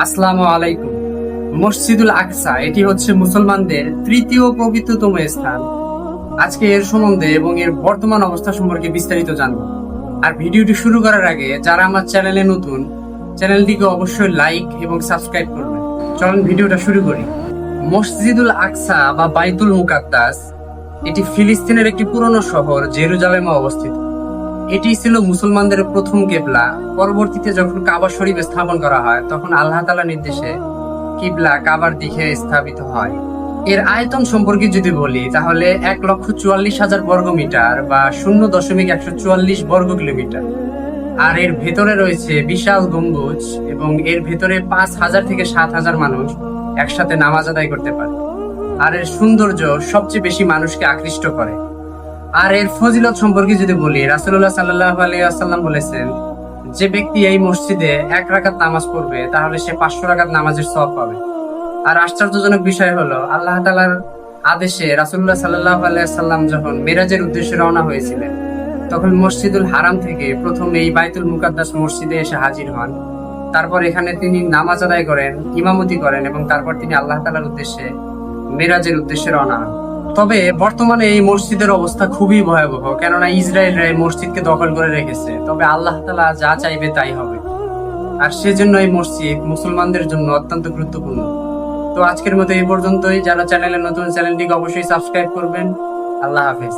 আসসালামু আলাইকুম। মসজিদুল আকসা, এটি হচ্ছে মুসলমানদের তৃতীয় পবিত্রতম স্থান। আজকে এর সম্বন্ধে এবং এর বর্তমান অবস্থা সম্পর্কে বিস্তারিত জানব। আর ভিডিওটি শুরু করার আগে, যারা আমার চ্যানেলে নতুন, চ্যানেলটিকে অবশ্যই লাইক এবং সাবস্ক্রাইব করবেন। চলুন ভিডিওটা শুরু করি। মসজিদুল আকসা বা বাইতুল মুকাদ্দাস, এটি ফিলিস্তিনের একটি পুরনো শহর, জেরুজালেমে অবস্থিত। এটি ছিল মুসলমানদের প্রথম কেবলা। পরবর্তীতে যখন কাবা শরীফ স্থাপন করা হয়, তখন আল্লাহ তালা নির্দেশে কিবলা কাবার দিকে স্থাপিত হয়। এর আয়তন সম্পর্কে যদি বলি, তাহলে এক লক্ষ চুয়াল্লিশ হাজার বর্গ মিটার বা শূন্য দশমিক একশো চুয়াল্লিশ বর্গ কিলোমিটার। আর এর ভেতরে রয়েছে বিশাল গম্বুজ এবং এর ভেতরে পাঁচ হাজার থেকে সাত হাজার মানুষ একসাথে নামাজ আদায় করতে পারে। আর এর সৌন্দর্য সবচেয়ে বেশি মানুষকে আকৃষ্ট করে। আর এর ফজিলত সম্পর্কে যদি বলি রাসুল্লাহ সাল্লাহ আলিয়াল্লাম বলেছেন, যে ব্যক্তি এই মসজিদে এক রাকাত নামাজ পড়বে, তাহলে সে পাঁচশো রাকাত নামাজের সব পাবে। আর আশ্চর্যজনক বিষয় হলো, আল্লাহ তালার আদেশে রাসুল্লাহ সাল্লাহ আলিয়াল্লাম যখন মেরাজের উদ্দেশ্যে রওনা হয়েছিলেন, তখন মসজিদুল হারাম থেকে প্রথম এই বাইতুল মুকাদ্দাস মসজিদে এসে হাজির হন। তারপর এখানে তিনি নামাজ আদায় করেন, ইমামতি করেন এবং তারপর তিনি আল্লাহ তালার উদ্দেশ্যে মেরাজের উদ্দেশ্যে রওনা হন। তবে বর্তমানে এই মসজিদের অবস্থা খুবই ভয়াবহ, কেননা ইসরায়েলরা এই মসজিদকে দখল করে রেখেছে। তবে আল্লাহ তালা যা চাইবে তাই হবে। আর সেজন্য এই মসজিদ মুসলমানদের জন্য অত্যন্ত গুরুত্বপূর্ণ। তো আজকের মতো এই পর্যন্তই। যারা চ্যানেলে নতুন, চ্যানেলটিকে অবশ্যই সাবস্ক্রাইব করবেন। আল্লাহ হাফেজ।